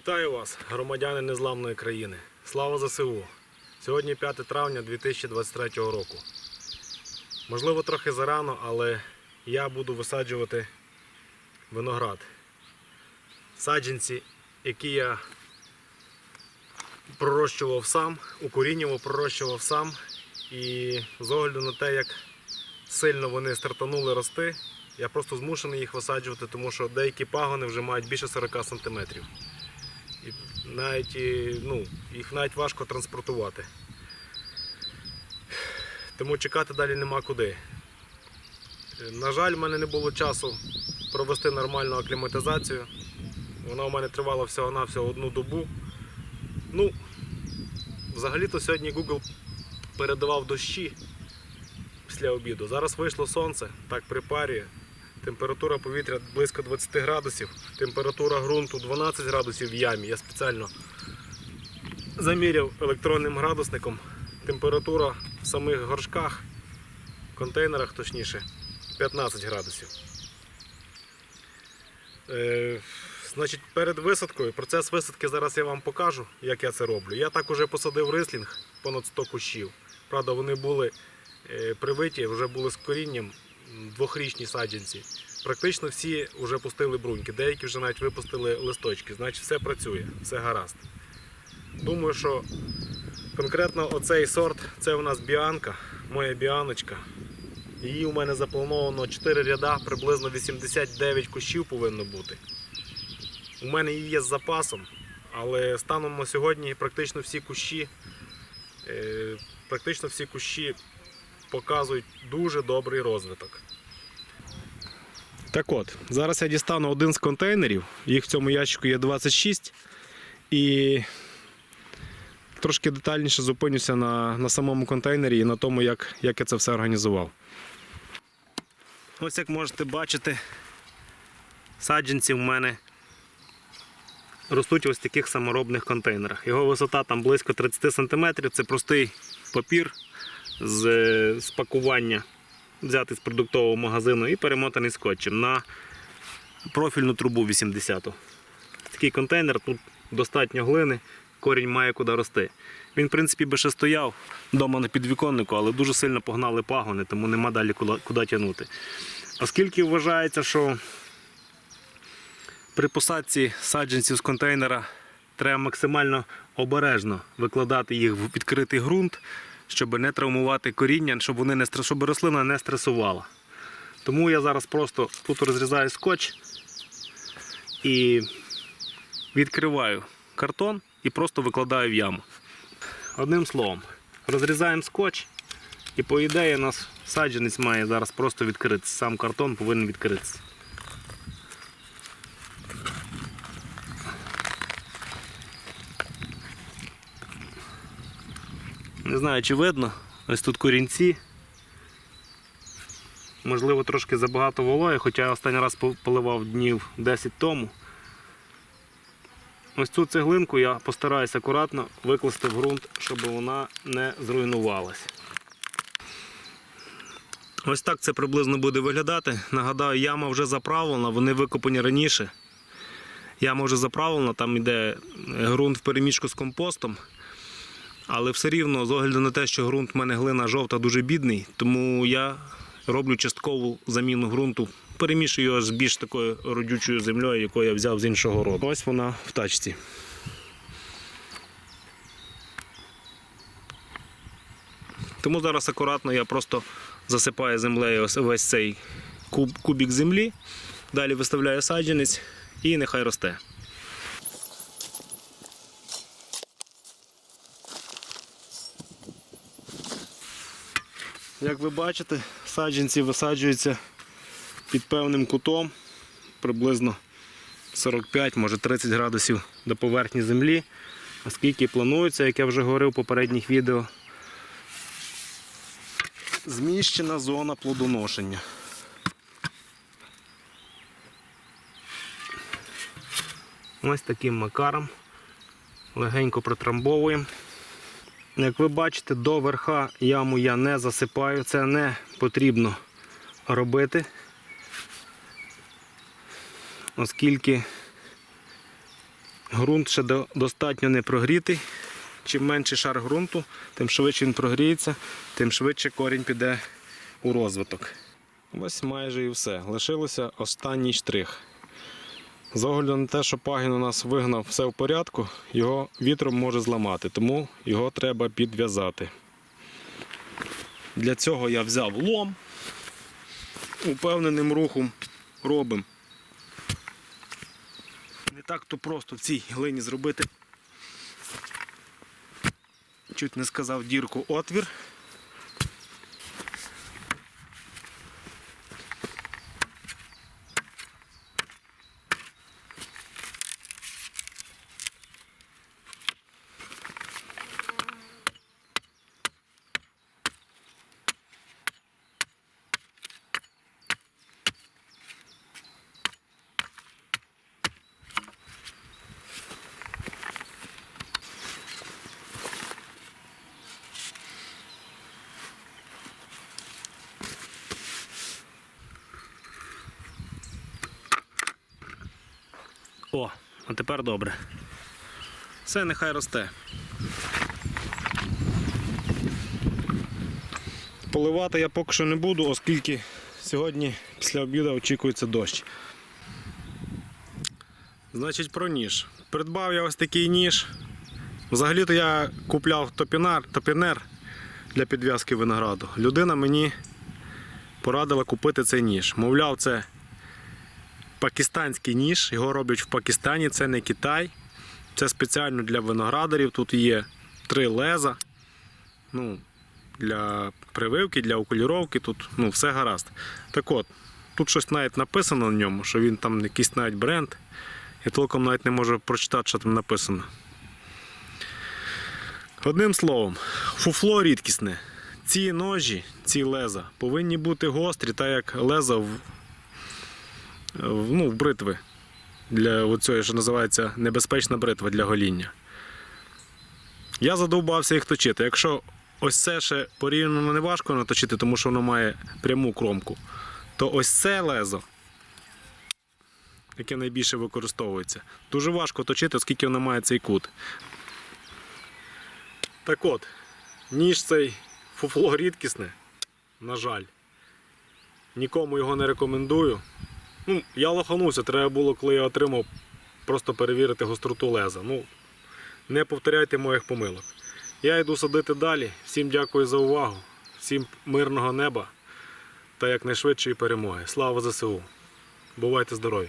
Вітаю вас, громадяни незламної країни. Слава ЗСУ! Сьогодні 5 травня 2023 року. Можливо, трохи зарано, але я буду висаджувати виноград. Саджанці, які я пророщував сам, укорінював, пророщував сам. І з огляду на те, як сильно вони стартанули рости, я просто змушений їх висаджувати, тому що деякі пагони вже мають більше 40 см. Навіть, ну, їх навіть важко транспортувати. Тому чекати далі нема куди. Е, На жаль, в мене не було часу провести нормальну акліматизацію. Вона у мене тривала всього-навсього одну добу. Ну, взагалі-то сьогодні Google передавав дощі після обіду. Зараз вийшло сонце, так припарює. Температура повітря близько 20 градусів, температура ґрунту 12 градусів в ямі. Я спеціально заміряв електронним градусником. Температура в самих горшках, контейнерах точніше, 15 градусів. Е, значить, перед висадкою, процес висадки зараз я вам покажу, як я це роблю. Я так уже посадив рислінг понад 100 кущів. Правда, вони були е, привиті, вже були з корінням двохрічні саджанці. Практично всі вже пустили бруньки, деякі вже навіть випустили листочки. Значить, все працює, все гаразд. Думаю, що конкретно оцей сорт це у нас біанка, моя біаночка. Її у мене заплановано 4 ряда, приблизно 89 кущів повинно бути. У мене її є з запасом, але станом на сьогодні практично всі кущі, е, практично всі кущі показують дуже добрий розвиток. Так от, зараз я дістану один з контейнерів, їх в цьому ящику є 26. І трошки детальніше зупинюся на, на самому контейнері і на тому, як, як я це все організував. Ось як можете бачити, саджанці в мене ростуть ось в таких саморобних контейнерах. Його висота там близько 30 см. Це простий папір з, е, з пакування, взятий з продуктового магазину і перемотаний скотчем на профільну трубу 80 Такий контейнер, тут достатньо глини, корінь має куди рости. Він, в принципі, би ще стояв вдома на підвіконнику, але дуже сильно погнали пагони, тому нема далі куди, куди тягнути. Оскільки вважається, що при посадці саджанців з контейнера треба максимально обережно викладати їх в відкритий ґрунт, щоб не травмувати коріння, щоб, вони не, щоб рослина не стресувала. Тому я зараз просто тут розрізаю скотч і відкриваю картон і просто викладаю в яму. Одним словом, розрізаємо скотч, і по ідеї у нас саджанець має зараз просто відкритися. Сам картон повинен відкритися. Не знаю, чи видно. Ось тут корінці. Можливо, трошки забагато вологи, хоча я останній раз поливав днів 10 тому. Ось цю цеглинку я постараюся акуратно викласти в ґрунт, щоб вона не зруйнувалась. Ось так це приблизно буде виглядати. Нагадаю, яма вже заправлена, вони викопані раніше. Яма вже заправлена, там йде ґрунт в перемішку з компостом. Але все рівно, з огляду на те, що ґрунт в мене глина жовта дуже бідний, тому я роблю часткову заміну ґрунту, перемішую його з більш такою родючою землею, яку я взяв з іншого роду. Ось вона в тачці. Тому зараз акуратно я просто засипаю землею весь цей куб, кубік землі, далі виставляю саджанець і нехай росте. Як ви бачите, саджанці висаджуються під певним кутом, приблизно 45, може 30 градусів до поверхні землі. Оскільки планується, як я вже говорив в попередніх відео, зміщена зона плодоношення. Ось таким макаром легенько притрамбовуємо. Як ви бачите, до верха яму я не засипаю, це не потрібно робити, оскільки ґрунт ще достатньо не прогрітий. Чим менший шар ґрунту, тим швидше він прогріється, тим швидше корінь піде у розвиток. Ось майже і все. Лишилося останній штрих. З огляду на те, що пагін у нас вигнав все в порядку, його вітром може зламати, тому його треба підв'язати. Для цього я взяв лом, упевненим рухом робимо. Не так то просто в цій глині зробити. Чуть не сказав дірку отвір. О, а тепер добре. Все, нехай росте. Поливати я поки що не буду, оскільки сьогодні після обіду очікується дощ. Значить, про ніж. Придбав я ось такий ніж. Взагалі-то я купляв топінар, топінер для підв'язки винограду. Людина мені порадила купити цей ніж. Мовляв, це пакистанський ніж, його роблять в Пакистані, це не Китай. Це спеціально для виноградарів. Тут є три леза. Ну, для прививки, для окуліровки, тут ну, все гаразд. Так от, тут щось навіть написано на ньому, що він там якийсь навіть бренд. Я толком навіть не можу прочитати, що там написано. Одним словом, фуфло рідкісне. Ці ножі, ці леза повинні бути гострі, так як леза в, ну, в бритви. Для оцього, що називається небезпечна бритва для гоління. Я задовбався їх точити. Якщо ось це ще порівняно не важко наточити, тому що воно має пряму кромку, то ось це лезо, яке найбільше використовується, дуже важко точити, оскільки воно має цей кут. Так от, ніж цей фуфло рідкісне, на жаль. Нікому його не рекомендую. Ну, я лоханувся, треба було, коли я отримав, просто перевірити гостроту леза. Ну, не повторяйте моїх помилок. Я йду садити далі. Всім дякую за увагу, всім мирного неба та якнайшвидшої перемоги. Слава ЗСУ! Бувайте здорові!